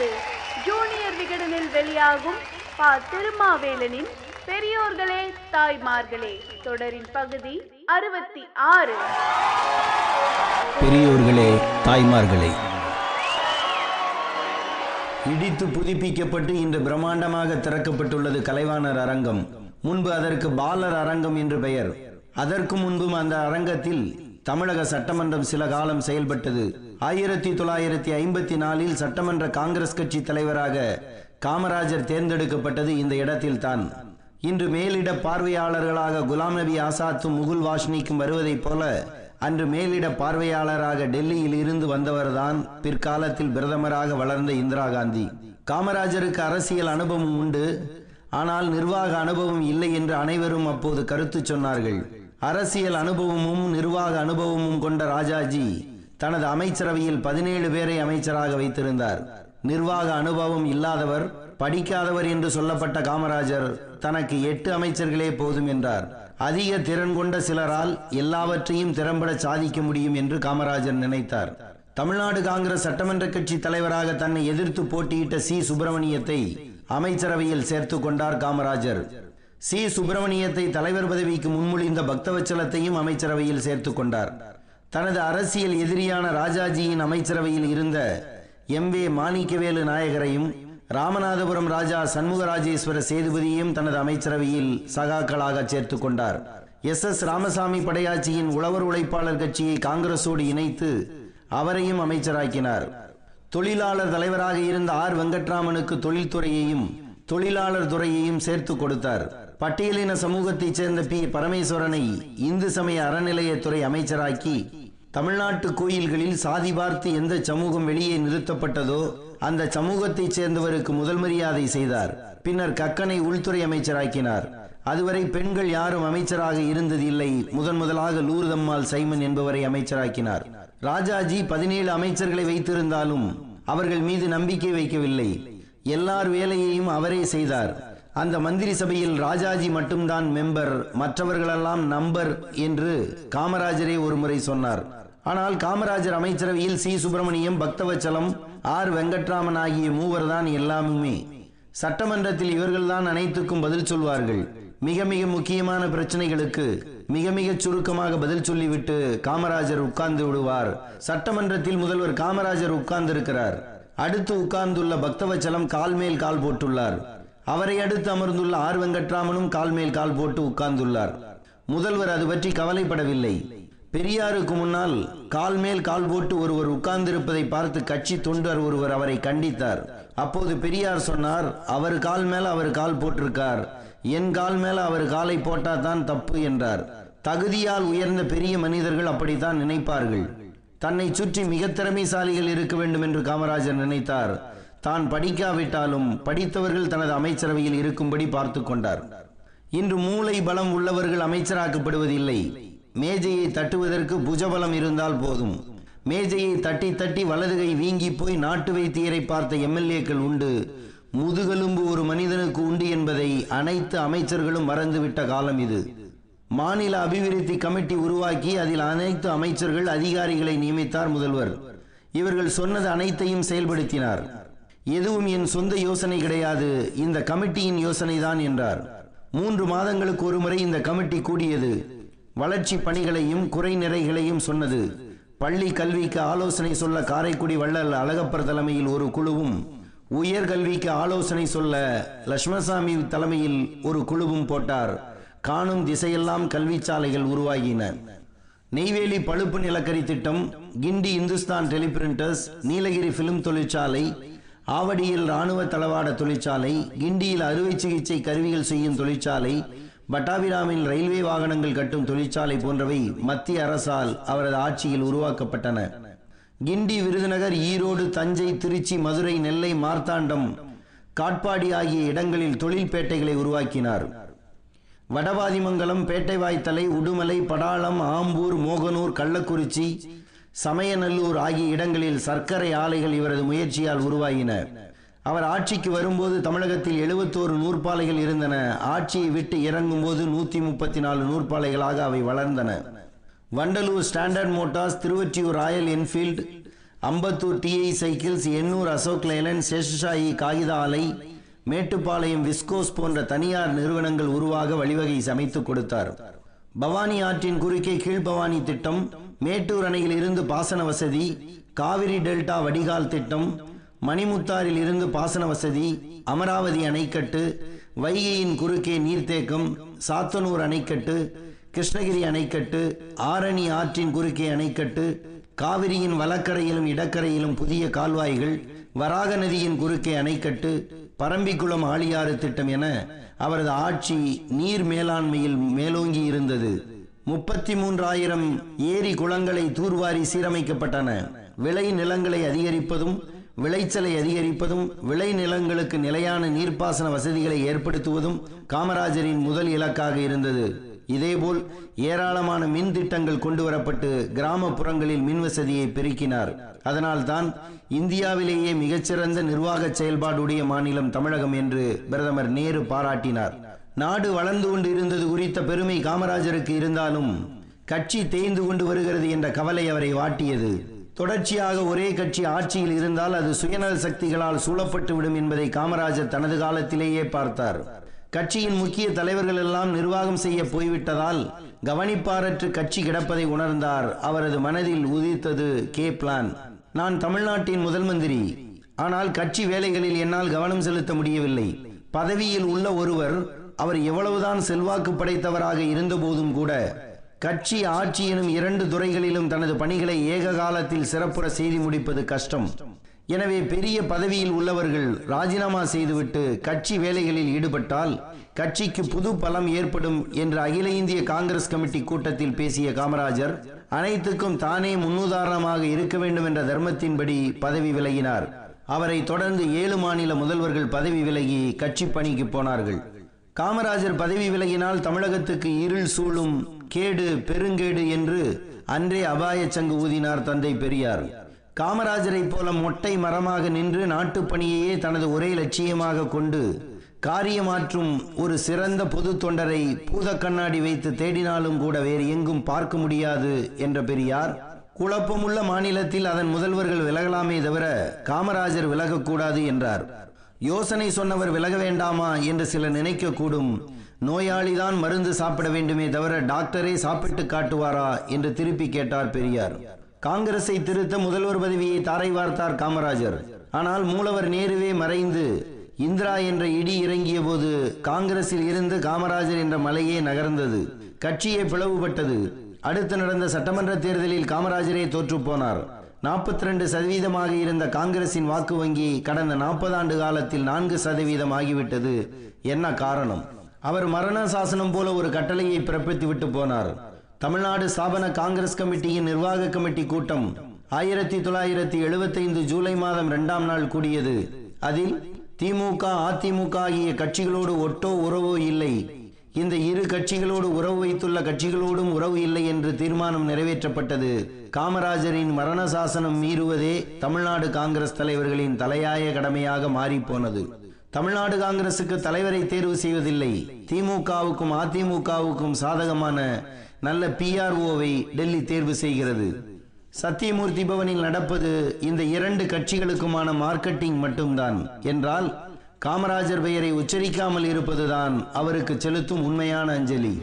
இப்பொழுது ஜூனியர் விகடனில் வெளியாகும் பா. திருமாவேலனின் பெரியோர்களே தாய்மார்களே தொடரின் பகுதி அறுபத்தி ஆறு. பெரியோர்களே தாய்மார்களே இடித்து புதுப்பிக்கப்பட்டு இன்று பிரம்மாண்டமாக திறக்கப்பட்டுள்ளது கலைவாணர் அரங்கம். முன்பு அதற்கு பாலர் அரங்கம் என்று பெயர். அதற்கு முன்பும் அந்த அரங்கத்தில் தமிழக சட்டமன்றம் சில காலம் செயல்பட்டது. ஆயிரத்தி தொள்ளாயிரத்தி ஐம்பத்தி நாலில் சட்டமன்ற காங்கிரஸ் கட்சி தலைவராக காமராஜர் தேர்ந்தெடுக்கப்பட்டது இந்த இடத்தில்தான். இன்று மேலிட பார்வையாளர்களாக குலாம் நபி ஆசாத்தும் முகுல் வாஷ்னிக்கும் வருவதைப் போல அன்று மேலிட பார்வையாளராக டெல்லியில் இருந்து வந்தவர்தான் பிற்காலத்தில் பிரதமராக வளர்ந்த இந்திரா காந்தி. காமராஜருக்கு அரசியல் அனுபவம் உண்டு. ஆனால் நிர்வாக அனுபவம் இல்லை என்று அனைவரும் அப்போது கருத்து சொன்னார்கள். அரசியல் அனுபவமும் நிர்வாக அனுபவமும் கொண்ட ராஜாஜி தனது அமைச்சரவையில் பதினேழு பேரை அமைச்சராக வைத்திருந்தார். நிர்வாக அனுபவம் இல்லாதவர் படிக்காதவர் என்று சொல்லப்பட்ட காமராஜர் தனக்கு எட்டு அமைச்சர்களே போதும் என்றார். அதிக திறன் கொண்ட சிலரால் எல்லாவற்றையும் திறம்பட சாதிக்க முடியும் என்று காமராஜர் நினைத்தார். தமிழ்நாடு காங்கிரஸ் சட்டமன்ற கட்சி தலைவராக தன்னை எதிர்த்து போட்டியிட்ட சி. சுப்பிரமணியத்தை அமைச்சரவையில் சேர்த்து கொண்டார் காமராஜர். சி. சுப்பிரமணியத்தை தலைவர் பதவிக்கு முன்மொழிந்த பக்தவச்சலத்தையும் அமைச்சரவையில் சேர்த்து கொண்டார். தனது அரசியல் எதிரியான ராஜாஜியின் அமைச்சரவையில் இருந்த எம் வே மாணிக்கவேலு நாயகரையும் ராமநாதபுரம் ராஜா சண்முகராஜேஸ்வர சேதுபதியையும் தனது அமைச்சரவையில் சகாக்களாக சேர்த்து கொண்டார். எஸ் எஸ் ராமசாமி படையாச்சியின் உழவர் உழைப்பாளர் கட்சியை காங்கிரசோடு இணைத்து அவரையும் அமைச்சராக்கினார். தொழிலாளர் தலைவராக இருந்த ஆர் வெங்கட்ராமனுக்கு தொழில்துறையையும் தொழிலாளர் துறையையும் சேர்த்து கொடுத்தார். பட்டியலின சமூகத்தைச் சேர்ந்த பி பரமேஸ்வரனை இந்து சமய அறநிலையத்துறை அமைச்சராக்கி தமிழ்நாட்டு கோயில்களில் சாதி பார்த்து எந்த சமூகம் வெளியே நிறுத்தப்பட்டதோ அந்த சமூகத்தைச் சேர்ந்தவருக்கு முதல் மரியாதை செய்தார். பின்னர் கக்கனை உள்துறை அமைச்சராக்கினார். அதுவரை பெண்கள் யாரும் அமைச்சராக இருந்தது இல்லை முதன் முதலாக லூர்தம்மாள் சைமன் என்பவரை அமைச்சராக்கினார். ராஜாஜி பதினேழு அமைச்சர்களை வைத்திருந்தாலும் அவர்கள் மீது நம்பிக்கை வைக்கவில்லை. எல்லார் வேலையையும் அவரே செய்தார். அந்த மந்திரி சபையில் ராஜாஜி மட்டும்தான் மெம்பர் மற்றவர்களெல்லாம் நம்பர் என்று காமராஜரே ஒருமுறை சொன்னார். ஆனால் காமராஜர் அமைச்சரவையில் சி. சுப்பிரமணியம் பக்தவச்சலம் ஆர். வெங்கட்ராமன் ஆகிய மூவர் தான் எல்லாமுமே. சட்டமன்றத்தில் இவர்கள்தான் அனைத்துக்கும் பதில் சொல்வார்கள். மிக மிக முக்கியமான பிரச்சனைகளுக்கு மிக மிக சுருக்கமாக பதில் சொல்லிவிட்டு காமராஜர் உட்கார்ந்து விடுவார். சட்டமன்றத்தில் முதல்வர் காமராஜர் உட்கார்ந்திருக்கிறார். அடுத்து உட்கார்ந்துள்ள பக்தவச்சலம் கால் மேல் கால் போட்டுள்ளார். அவரை அடுத்து அமர்ந்துள்ள ஆர். வெங்கட்ராமனும் கால் மேல் கால் போட்டு உட்கார்ந்துள்ளார். முதல்வர் அது பற்றி கவலைப்படவில்லை. பெரியாருக்கு முன்னால் கால் மேல் கால் போட்டு ஒருவர் உட்கார்ந்திருப்பதை பார்த்து கட்சி தொண்டர் ஒருவர் அவரை கண்டித்தார். அப்போது பெரியார் சொன்னார் அவர் கால் மேல அவர் கால் போட்டிருக்கார். என் கால் மேல அவர் காலை போட்டா தான் தப்பு என்றார். தகுதியால் உயர்ந்த பெரிய மனிதர்கள் அப்படித்தான் நினைப்பார்கள். தன்னை சுற்றி மிக திறமைசாலிகள் இருக்க வேண்டும் என்று காமராஜர் நினைத்தார். தான் படிக்காவிட்டாலும் படித்தவர்கள் தனது அமைச்சரவையில் இருக்கும்படி பார்த்து கொண்டார். இன்று மூளை பலம் உள்ளவர்கள் அமைச்சராக்கப்படுவதில்லை. மேஜையை தட்டுவதற்கு புஜபலம் இருந்தால் போதும். மேஜையை தட்டி தட்டி வலதுகை வீங்கி போய் நாட்டு வைத்தியரை பார்த்த எம்எல்ஏக்கள் உண்டு. முதுகெலும்பு ஒரு மனிதனுக்கு உண்டு என்பதை அனைத்து அமைச்சர்களும் மறந்துவிட்ட காலம் இது. மாநில அபிவிருத்தி கமிட்டி உருவாக்கி அதில் அனைத்து அமைச்சர்கள் அதிகாரிகளை நியமித்தார் முதல்வர். இவர்கள் சொன்னது அனைத்தையும் செயல்படுத்தினார். எதுவும் என் சொந்த யோசனை கிடையாது. இந்த கமிட்டியின் யோசனை தான் என்றார். மூன்று மாதங்களுக்கு ஒருமுறை இந்த கமிட்டி கூடியது. வளர்ச்சி பணிகளையும் குறை நிறைகளையும் சொன்னது. பள்ளி கல்விக்கு ஆலோசனை சொல்ல காரைக்குடி வள்ளல் அழகப்பர் தலைமையில் ஒரு குழுவும் உயர்கல்விக்கு ஆலோசனை சொல்ல லட்சுமணசாமி தலைமையில் ஒரு குழுவும் போட்டார். காணும் திசையெல்லாம் கல்வி சாலைகள் உருவாகின. நெய்வேலி பழுப்பு நிலக்கரி திட்டம் கிண்டி இந்துஸ்தான் டெலிபிரிண்டர்ஸ் நீலகிரி பிலிம் தொழிற்சாலை ஆவடியில் ராணுவ தளவாட தொழிற்சாலை கிண்டியில் அறுவை சிகிச்சை கருவிகள் செய்யும் தொழிற்சாலை பட்டாபிராமில் ரயில்வே வாகனங்கள் கட்டும் தொழிற்சாலை போன்றவை மத்திய அரசால் அவரது ஆட்சியில் உருவாக்கப்பட்டன. கிண்டி விருதுநகர் ஈரோடு தஞ்சை திருச்சி மதுரை நெல்லை மார்த்தாண்டம் காட்பாடி ஆகிய இடங்களில் தொழில்பேட்டைகளை உருவாக்கினார். வடவாதிமங்கலம் பேட்டைவாய்த்தலை உடுமலை படாளம் ஆம்பூர் மோகனூர் கள்ளக்குறிச்சி சமயநல்லூர் ஆகிய இடங்களில் சர்க்கரை ஆலைகள் இவரது முயற்சியால் உருவாகின. அவர் ஆட்சிக்கு வரும்போது தமிழகத்தில் எழுபத்தோரு நூற்பாலைகள் இருந்தன. ஆட்சியை விட்டு இறங்கும்போது நூற்றி முப்பத்தி நாலு நூற்பாலைகளாக அவை வளர்ந்தன. Vandalur Standard Motors Tiruvottiyur Royal Enfield Ambattur TI Cycles Ennore Ashok Leyland Seshasayee காகித ஆலை மேட்டுப்பாளையம் விஸ்கோஸ் போன்ற தனியார் நிறுவனங்கள் உருவாக வழிவகை சமைத்து கொடுத்தார். பவானி ஆற்றின் குறுக்கே கீழ்பவானி திட்டம் மேட்டூர் அணையில் இருந்து பாசன வசதி காவிரி டெல்டா வடிகால் திட்டம் மணிமுத்தாரில் இருந்து பாசன வசதி அமராவதி அணைக்கட்டு வைகையின் குறுக்கே நீர்த்தேக்கம் சாத்தனூர் அணைக்கட்டு கிருஷ்ணகிரி அணைக்கட்டு ஆரணி ஆற்றின் குறுக்கே அணைக்கட்டு காவிரியின் வலக்கரையிலும் இடக்கரையிலும் புதிய கால்வாய்கள் வராக நதியின் குறுக்கே அணைக்கட்டு பரம்பிக்குளம் ஆழியாறு திட்டம் என அவரது ஆட்சி நீர் மேலாண்மையில் மேலோங்கி இருந்தது. முப்பத்தி மூன்றாயிரம் ஏரி குளங்களை தூர்வாரி சீரமைக்கப்பட்டன. விளை நிலங்களை அதிகரிப்பதும் விளைச்சலை அதிகரிப்பதும் விளை நிலங்களுக்கு நிலையான நீர்ப்பாசன வசதிகளை ஏற்படுத்துவதும் காமராஜரின் முதல் இலக்காக இருந்தது. இதேபோல் ஏராளமான மின் திட்டங்கள் கொண்டு வரப்பட்டு கிராமப்புறங்களில் மின் வசதியை பெருக்கினார். அதனால்தான் இந்தியாவிலேயே மிகச்சிறந்த நிர்வாக செயல்பாடுடைய மாநிலம் தமிழகம் என்று பிரதமர் நேரு பாராட்டினார். நாடு வளர்ந்து கொண்டு இருந்தது குறித்த பெருமை காமராஜருக்கு இருந்தாலும் கட்சி தேய்ந்து கொண்டு வருகிறது என்ற கவலை அவரை வாட்டியது. தொடர்ச்சியாக ஒரே கட்சி ஆட்சியில் இருந்தால் அது சுயநல சக்திகளால் சூழப்பட்டு விடும் என்பதை காமராஜர் தனது காலத்திலேயே பார்த்தார். கட்சியின் முக்கிய தலைவர்கள் எல்லாம் நிர்வாகம் செய்ய போய்விட்டதால் கவனிப்பாரற்று கட்சி கிடப்பதை உணர்ந்தார். அவரது மனதில் உதித்தது கே பிளான். நான் தமிழ்நாட்டின் முதல் மந்திரி. ஆனால் கட்சி வேலைகளில் என்னால் கவனம் செலுத்த முடியவில்லை. பதவியில் உள்ள ஒருவர் அவர் எவ்வளவுதான் செல்வாக்கு படைத்தவராக இருந்தபோதும் கூட கட்சி ஆட்சி எனும் இரண்டு துறைகளிலும் தனது பணிகளை ஏக காலத்தில் சிறப்புற செய்து முடிப்பது கஷ்டம். எனவே பெரிய பதவியில் உள்ளவர்கள் ராஜினாமா செய்துவிட்டு கட்சி வேலைகளில் ஈடுபட்டால் கட்சிக்கு புது பலம் ஏற்படும் என்று அகில இந்திய காங்கிரஸ் கமிட்டி கூட்டத்தில் பேசிய காமராஜர் அனைத்துக்கும் தானே முன்னுதாரணமாக இருக்க வேண்டும் என்ற தர்மத்தின்படி பதவி விலகினார். அவரை தொடர்ந்து ஏழு மாநில முதல்வர்கள் பதவி விலகி கட்சி பணிக்கு போனார்கள். காமராஜர் பதவி விலகினால் தமிழகத்துக்கு இருள் சூழும் கேடு பெருங்கேடு என்று அன்றே அபாய சங்கு ஊதினார் தந்தை பெரியார். காமராஜரைப் போல மொட்டை மரமாக நின்று நாட்டுப் பணியையே தனது ஒரே லட்சியமாக கொண்டு காரியமாற்றும் ஒரு சிறந்த பொது தொண்டரை பூத கண்ணாடி வைத்து தேடினாலும் கூட வேறு எங்கும் பார்க்க முடியாது என்ற பெரியார் குழப்பமுள்ள மாநிலத்தில் அதன் முதல்வர்கள் விலகலாமே தவிர காமராஜர் விலகக்கூடாது என்றார். யோசனை சொன்னவர் விலக வேண்டாமா என்று சிலர் நினைக்கக்கூடும். நோயாளிதான் மருந்து சாப்பிட வேண்டுமே தவிர டாக்டரே சாப்பிட்டு காட்டுவாரா என்று திருப்பி கேட்டார் பெரியார். காங்கிரஸை திருத்த முதல்வர் பதவியை தாரை வார்த்தார் காமராஜர். ஆனால் மூலவர் நேருவே மறைந்து இந்திரா என்ற இடி இறங்கிய போது காங்கிரஸில் இருந்து காமராஜர் என்ற மலையே நகர்ந்தது. கட்சியே பிளவுபட்டது. அடுத்து நடந்த சட்டமன்ற தேர்தலில் காமராஜரே தோற்றுப் போனார். நாற்பத்தி ரெண்டு சதவீதமாக இருந்த காங்கிரசின் வாக்கு வங்கி கடந்த நாற்பது ஆண்டு காலத்தில் நான்கு சதவீதம் ஆகிவிட்டது. என்ன காரணம்? அவர் மரண சாசனம் போல ஒரு கட்டளையை பிறப்பித்து விட்டு போனார். தமிழ்நாடு ஸ்தாபன காங்கிரஸ் கமிட்டியின் நிர்வாக கமிட்டி கூட்டம் ஆயிரத்தி தொள்ளாயிரத்தி எழுபத்தைந்து ஜூலை மாதம் இரண்டாம் நாள் கூடியது. அதில் திமுக அதிமுக ஆகிய கட்சிகளோடு ஒட்டோ உறவோ இல்லை. இந்த இரு கட்சிகளோடு உறவு வைத்துள்ள கட்சிகளோடும் உறவு இல்லை என்று தீர்மானம் நிறைவேற்றப்பட்டது. காமராஜரின் மரண சாசனம் மீறுவதே தமிழ்நாடு காங்கிரஸ் தலைவர்களின் தலையாய கடமையாக மாறிப்போனது. தமிழ்நாடு காங்கிரசுக்கு தலைவரை தேர்வு செய்வதில்லை. திமுகவுக்கும் அதிமுகவுக்கும் சாதகமான நல்ல பிஆர்ஓவை டெல்லி தேர்வு செய்கிறது. சத்தியமூர்த்தி பவனில் நடப்பது இந்த இரண்டு கட்சிகளுக்குமான மார்க்கெட்டிங் மட்டும்தான் என்றால் காமராஜர் பெயரை உச்சரிக்காமல் இருப்பதுதான் அவருக்கு செலுத்தும் உண்மையான அஞ்சலி.